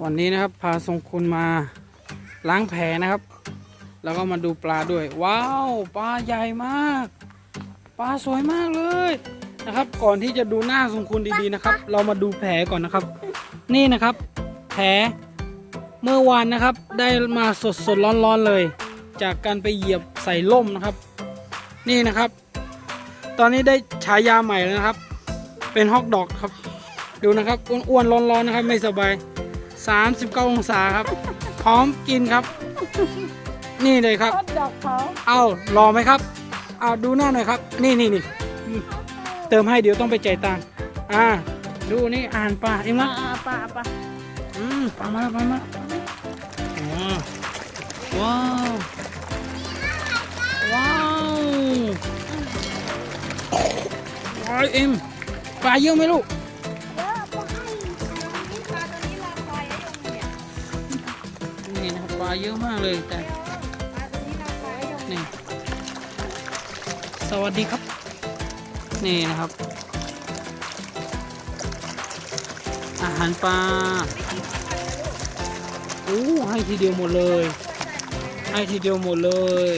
วันนี้นะครับพาทรงคุณมาล้างแผลนะครับ แล้วก็มาดูปลาด้วย ว้าวปลาใหญ่มาก ปลาสวยมากเลยนะครับ ก่อนที่จะดูหน้าทรงคุณดีๆนะครับ เรามาดูแผลก่อนนะครับ นี่นะครับ แผลเมื่อวานนะครับ ได้มาสดๆร้อนๆเลย จากการไปเหยียบใส่ล่มนะครับ นี่นะครับ ตอนนี้ได้ฉายาใหม่แล้วนะครับ เป็นฮอกดอกครับ ดูนะครับอ้วนๆร้อนๆนะครับ ไม่สบาย 39 องศาครับ พร้อมกินครับ นี่เลยครับทอดดอกเขาเอารอไหมครับ เอาดูหน้าหน่อยครับ นี่นี่นี่อืมเติมให้เดี๋ยวต้องไปจ่ายตังค์อ่า ดูนี่อ่านปลาเอ็งอ่านะอ่าปลาปลาอืมปลามาปลามาอ๋อว้าว ว้าวว้าวเอ็มปลาเยอะไหมลูกาเยอะมากเลยแต่นี่สวัสดีครับ นี่นะครับ อาหารปลาโอ้ให้ทีเดียวหมดเลย ให้ทีเดียวหมดเลย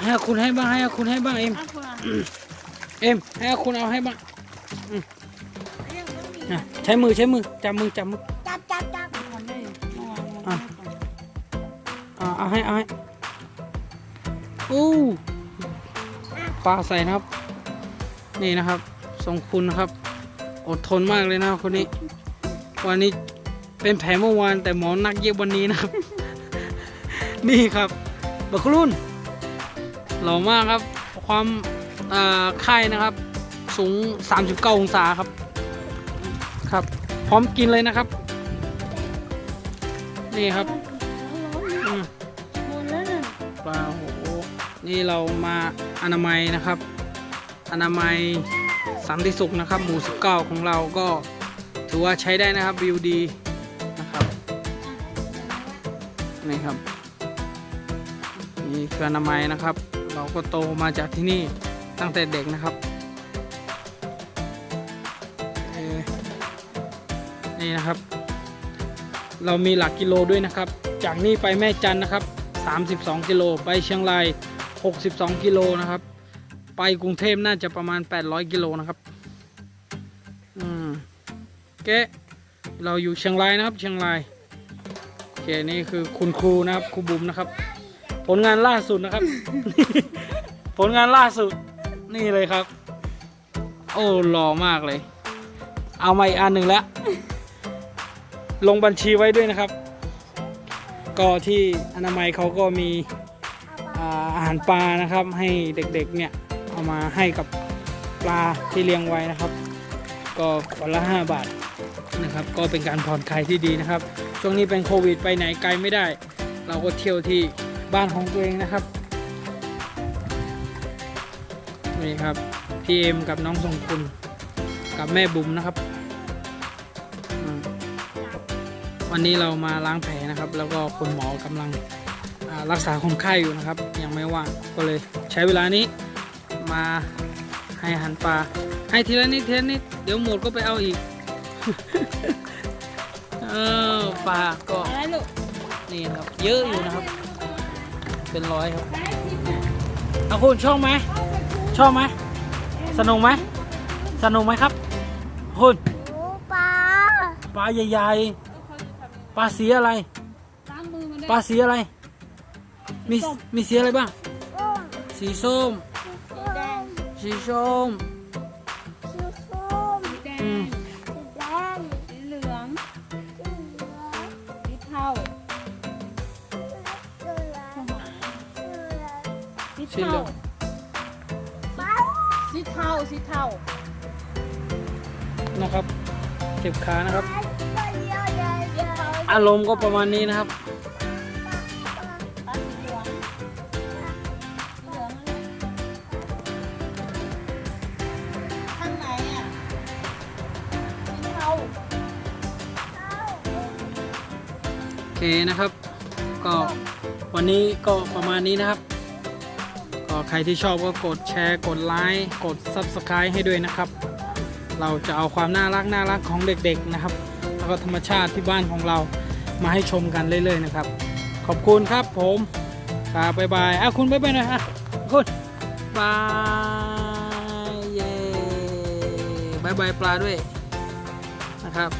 ให้อาคุณให้บ้างให้อาคุณให้บ้างเอ็มอะคุณอะเอ็มให้อาคุณเอาให้บ้างอืมอะใช้มือใช้มือจับมือจับมือ อวานมันอะได้ก่อนอ่าเอาให้เอาให้อู้ปลาใส่นะครับ นี่นะครับทรงคุณนะครับ อดทนมากเลยนะครับคนนี้ วันนี้เป็นแผลเมื่อวานแต่หมอนักเย็บวันนี้นะครับ นี่ครับบักครุ่นหล่อมากครับ ความอ่าไข้นะครับ สูง 39 องศาครับ ครับ พร้อมกินเลยนะครับ นี่ครับอืมหมดแล้วนะปลาโหนี่เรามาอนามัยนะครับ อนามัยสันติสุขนะครับ หมู่19ของเราก็ถือว่าใช้ได้นะครับวิวดีนะครับนี่ครับนี่คืออนามัยนะครับ เราก็โตมาจากที่นี่ตั้งแต่เด็กนะครับเออนี่นะครับ เรามีหลักกิโลด้วยนะครับ จากนี่ไปแม่จันนะครับ 32 กิโล ไปเชียงราย 62 กิโลนะครับ ไปกรุงเทพน่าจะประมาณ 800 กิโลนะครับ อืมเกเราอยู่เชียงรายนะครับ เชียงรายโอเคนี่คือคุณครูนะครับครูบุ๋มนะครับ ผลงานล่าสุดนะครับ ผลงานล่าสุดนี่เลยครับ โอ้หล่อมากเลย เอามาอีกอันหนึ่งแล้ว ลงบัญชีไว้ด้วยนะครับ ก็ที่อนามัยเขาก็มีอาหารปลานะครับ ให้เด็กๆเนี่ยเอามาให้กับปลาที่เลี้ยงไว้นะครับ ก็คนละ 5 บาทนะครับ ก็เป็นการผ่อนคลายที่ดีนะครับ ช่วงนี้เป็นโควิดไปไหนไกลไม่ได้ เราก็เที่ยวที่บ้านของตัวเองนะครับนี่ครับพี่เอ็มกับน้องทรงคุณกับแม่บุ๋มนะครับ วันนี้เรามาล้างแผลนะครับ แล้วก็คุณหมอกำลังอ่ารักษาคนไข้อยู่นะครับ ยังไม่ว่างก็เลยใช้เวลานี้มาให้อาหันปลาให้ทีละนิดทีละนิดเดี๋ยวหมดก็ไปเอาอีกเออปลาก็อะไรลูกนี่นะครับเยอะอยู่นะครับ เป็นร้อยครับเอาคุณชอบไหมชอบไหมสนุกไหมสนุกไหมครับ คุณปลาปลาใหญ่ๆ ปลาสีอะไร ล้างมือมันได้ปลาสีอะไร มีมีสีอะไรบ้างสีส้ม สีแดงสีส้ม สีแดอืมงสีเหลืองสีเทาสีสีเหลืเทาองสีเทาสีเทานะครับเจ็บขานะครับสีเทา อารมณ์ก็ประมาณนี้นะครับเขานะสีเทาโอเคนะครับ ก็วันนี้ก็ประมาณนี้นะครับ ก็ใครที่ชอบก็กดแชร์ กดไลค์ กด Subscribe ให้ด้วยนะครับ เราจะเอาความน่ารักน่ารักของเด็กๆนะครับ แล้วก็ธรรมชาติที่บ้านของเรามาให้ชมกันเรื่อยๆนะครับ ขอบคุณครับผมครับบ๊ายบายอะคุณบ๊ายบายหน่อยอะคุณบายเย้บายบายปลาด้วยนะครับ